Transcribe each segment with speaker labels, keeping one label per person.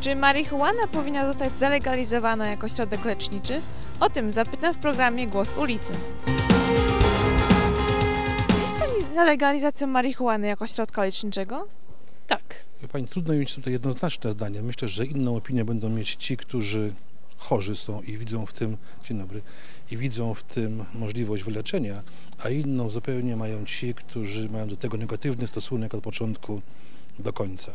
Speaker 1: Czy marihuana powinna zostać zalegalizowana jako środek leczniczy? O tym zapytam w programie Głos ulicy. Jest Pani za legalizacją marihuany jako środka leczniczego?
Speaker 2: Tak.
Speaker 3: Wie Pani, trudno mieć tutaj jednoznaczne zdanie. Myślę, że inną opinię będą mieć ci, którzy chorzy są i widzą w tym, dzień dobry, i widzą w tym możliwość wyleczenia, a inną zupełnie mają ci, którzy mają do tego negatywny stosunek od początku do końca.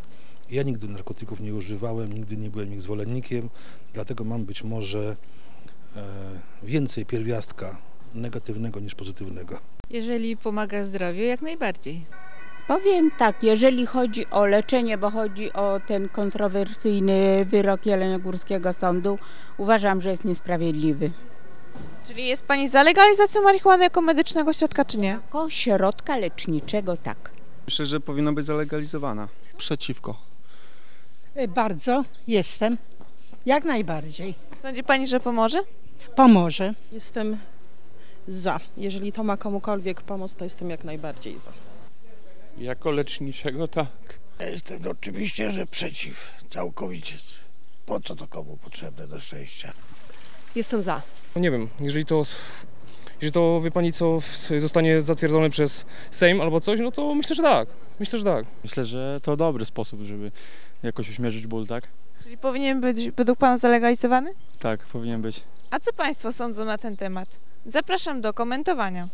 Speaker 3: Ja nigdy narkotyków nie używałem, nigdy nie byłem ich zwolennikiem, dlatego mam być może e, więcej pierwiastka negatywnego niż pozytywnego.
Speaker 2: Jeżeli pomaga zdrowiu, jak najbardziej.
Speaker 4: Powiem tak, jeżeli chodzi o leczenie, bo chodzi o ten kontrowersyjny wyrok Jeleniogórskiego Sądu, uważam, że jest niesprawiedliwy.
Speaker 1: Czyli jest Pani za legalizacją marihuany jako medycznego środka, czy nie?
Speaker 4: Jako środka leczniczego tak.
Speaker 5: Myślę, że powinna być zalegalizowana.
Speaker 6: Przeciwko.
Speaker 7: Y, Bardzo jestem. Jak najbardziej.
Speaker 1: Sądzi Pani, że pomoże?
Speaker 7: Pomoże.
Speaker 8: Jestem za. Jeżeli to ma komukolwiek pomóc, to jestem jak najbardziej za.
Speaker 6: Jako leczniczego tak.
Speaker 9: Ja jestem oczywiście, że przeciw, całkowicie. Po co to komu potrzebne do szczęścia?
Speaker 2: Jestem za.
Speaker 10: No nie wiem, jeżeli to, jeżeli to wie pani co, zostanie zatwierdzone przez Sejm albo coś, no to myślę, że tak. Myślę, że tak.
Speaker 5: Myślę, że to dobry sposób, żeby jakoś uśmierzyć ból, tak?
Speaker 1: Czyli powinien być według Pana zalegalizowany?
Speaker 5: Tak, powinien być.
Speaker 1: A co Państwo sądzą na ten temat? Zapraszam do komentowania.